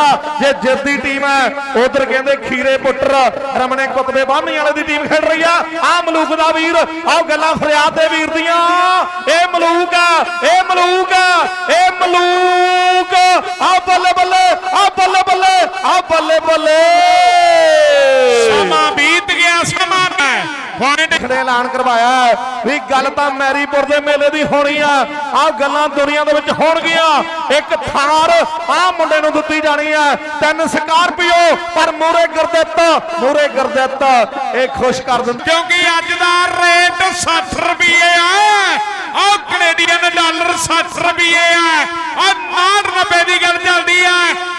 ਸਾਡਾ ਜੇ ਜਿੱਤ ਟੀਮ ਹੈ, ਉਧਰ ਕਹਿੰਦੇ ਖੀਰੇ ਪੁੱਟਰ, ਰਮਣੇ ਕੁਤਬੇ ਬਾਹਮਣੀ ਵਾਲੇ ਦੀ ਟੀਮ ਖੇਡ ਰਹੀ ਆ। ਆ ਮਲੂਕ ਦਾ ਵੀਰ, ਆਹ ਗੱਲਾਂ ਫਰਿਆਦ ਦੇ ਵੀਰ ਦੀਆਂ। ਇਹ ਮਲੂਕ ਆ, ਇਹ ਮਲੂਕ ਆ, ਇਹ ਮਲੂਕ। ਆ ਬੱਲੇ ਬੱਲੇ ਆ ਬੱਲੇ ਬੱਲੇ ਆ ਬੱਲੇ ਬੱਲੇ ਸਮਾਂ ਬੀਤ ਗਿਆ ਸਮਾਂ ਹੈ ਪੁਆਇੰਟ ਖੜੇ ਐਲਾਨ ਕਰਵਾਇਆ ਵੀ ਗੱਲ ਤਾਂ ਮੈਰੀਪੁਰ ਦੇ ਮੇਲੇ ਦੀ ਹੋਣੀ ਆ। ਆਹ ਗੱਲਾਂ ਦੁਨੀਆ ਦੇ ਵਿੱਚ ਹੋਣਗੀਆਂ। ਇੱਕ ਥਾਰ ਆਹ ਮੁੰਡੇ ਨੂੰ ਦਿੱਤੀ ਜਾਣੀ ਆ ਤਿੰਨ ਸਕਾਰਪੀਓ, ਪਰ ਮੂਰੇ ਗਰਦਿੱਤ ਮੂਰੇ ਗਰਦਿੱਤ। ਇਹ ਖੁਸ਼ ਕਰ ਦਿੰਦੇ। ਕਿਉਂਕਿ ਅੱਜ ਦਾ ਰੇਟ 60 ਰੁਪਏ ਆ। ਆਹ ਕੈਨੇਡੀਅਨ ਡਾਲਰ 60 ਰੁਪਏ ਆ। ਆ 69 90 ਦੀ ਗੱਲ ਚੱਲਦੀ ਆ।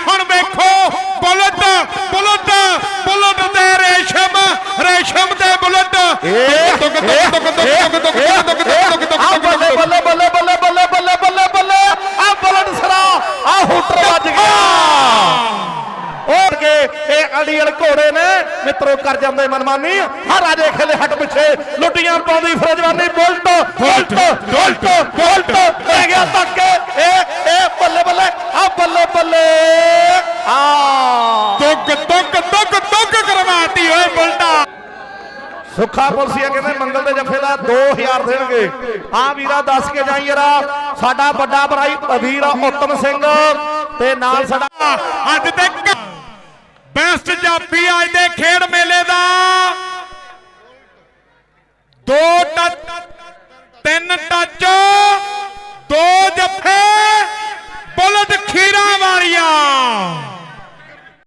ਅੜੀਅਲ ਘੋੜੇ ਨੇ। ਮਿੱਤਰੋ ਕਰ ਜਾਂਦੇ ਮਨਮਾਨੀ। ਹਰ ਰਾਜੇ ਖੇਲੇ ਹੱਟ ਪਿੱਛੇ। ਲੁੱਟੀਆਂ ਪਾਉਂਦੀ ਫਰਜਵਾਨੀ ਬੁਲਟ ਬੁਲਟ ਬੁਲਟ ਬੁਲਟ। ਲੈ ਗਿਆ ਤੱਕ ਇਹ ਇਹ ਬੱਲੇ ਬੱਲੇ। ਆ ਬੱਲੇ ਬੱਲੇ। ਆ। ਤੁਕ ਤੁਕ ਤੁਕ ਤੁਕ ਕਰਵਾਤੀ ਓਏ ਬੁਲਟਾ। ਸੁੱਖਾ ਪੁਲਸੀਆ ਕਹਿੰਦੇ ਮੰਗਲ ਦੇ ਜੱਫੇ ਦਾ 2000 ਦੇਣਗੇ। ਆ ਵੀਰਾ ਦੱਸ ਕੇ ਜਾਈ ਯਾਰਾ ਸਾਡਾ ਵੱਡਾ ਭਰਾਈ ਵੀਰ ਉੱਤਮ ਸਿੰਘ। ਤੇ ਨਾਲ ਸਾਡਾ ਅੱਜ ਤੱਕ ਬੈਸਟ ਜਾਪੀ ਅੱਜ ਦੇ ਖੇਡ ਮੇਲੇ ਦਾ। ਦੋ ਟੱਚ, ਤਿੰਨ ਟੱਚ, ਦੋ ਜੱਫੇ, ਬੁਲਟ ਖੀਰਾ ਵਾਲੀਆਂ।